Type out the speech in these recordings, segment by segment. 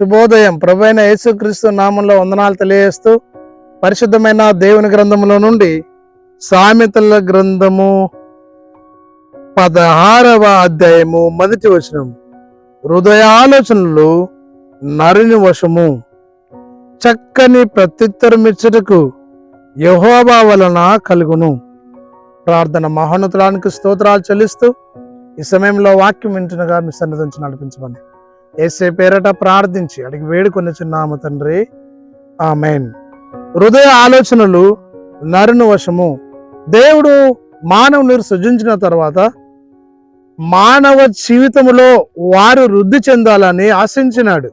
శుభోదయం. ప్రభు అయిన యేసుక్రీస్తు నామంలో వందనాలు తెలియజేస్తూ పరిశుద్ధమైన దేవుని గ్రంథములో నుండి సామెతల గ్రంథము పదహారవ అధ్యాయము మొదటి వచనం. హృదయ ఆలోచనలు నరుని వశము చక్కని ప్రత్యుత్తరం ఇచ్చుటకు యహోబా వలన కలుగును. ప్రార్థన మహోన్నతుడానికి స్తోత్రాలు చెల్లిస్తూ ఈ సమయంలో వాక్యం వింటున్నగా మీ సన్నిధించి నడిపించమని ఏసే పేరట ప్రార్థించి అడిగి వేడుకొని చిన్నామ తండ్రి. ఆ మెయిన్ హృదయ ఆలోచనలు నరుని వశము. దేవుడు మానవుని సృజించిన తర్వాత మానవ జీవితములో వారు వృద్ధి చెందాలని ఆశించినాడు.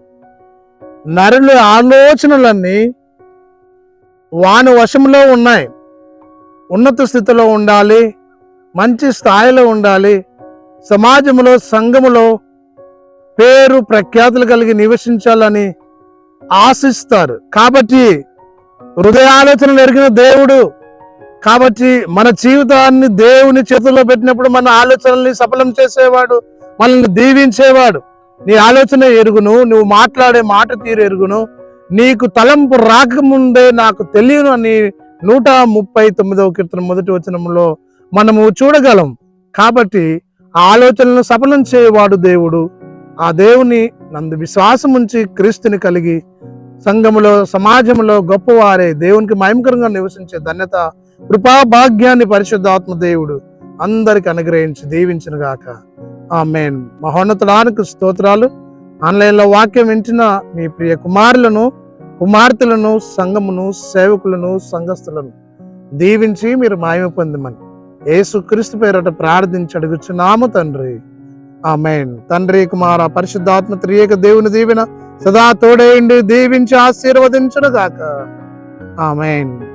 నరుల ఆలోచనలన్నీ వాని వశంలో ఉన్నాయి. ఉన్నత స్థితిలో ఉండాలి మంచి స్థాయిలో ఉండాలి సమాజంలో సంఘములో పేరు ప్రఖ్యాతులు కలిగి నివసించాలని ఆశిస్తారు. కాబట్టి హృదయాలోచనలు ఎరిగిన దేవుడు కాబట్టి మన జీవితాన్ని దేవుని చేతుల్లో పెట్టినప్పుడు మన ఆలోచనల్ని సఫలం చేసేవాడు మనల్ని దీవించేవాడు. నీ ఆలోచన ఎరుగును నువ్వు మాట్లాడే మాట తీరు ఎరుగును. నీకు తలంపు రాకముందే నాకు తెలియను అని నూట ముప్పై తొమ్మిదవ కీర్తన మొదటి వచనంలో మనము చూడగలం. కాబట్టి ఆ ఆలోచనలను సఫలం చేయవాడు దేవుడు. ఆ దేవుని నందు విశ్వాసం ఉంచి క్రీస్తుని కలిగి సంఘములో సమాజంలో గొప్పవారే దేవునికి మయంకరంగా నివసించే ధన్యత కృపా భాగ్యాన్ని పరిశుద్ధాత్మ దేవుడు అందరికి అనుగ్రహించి దీవించిన గాక. ఆ మెయిన్ మహోన్నతుడానికి స్తోత్రాలు. ఆన్లైన్లో వాక్యం వింటున్న మీ ప్రియ కుమారులను కుమార్తెలను సంఘమును సేవకులను సంఘస్థులను దీవించి మీరు మాయమ పొందమని ఏసుక్రీస్తు పేరట ప్రార్థించి అడుగుచున్నాము తండ్రి. ఆమెన్. తండ్రి కుమార పరిశుద్ధాత్మ త్రియేక దేవుని దీవెన సదా తోడేయండి దీవించి ఆశీర్వదించును గాక ఆమెన్.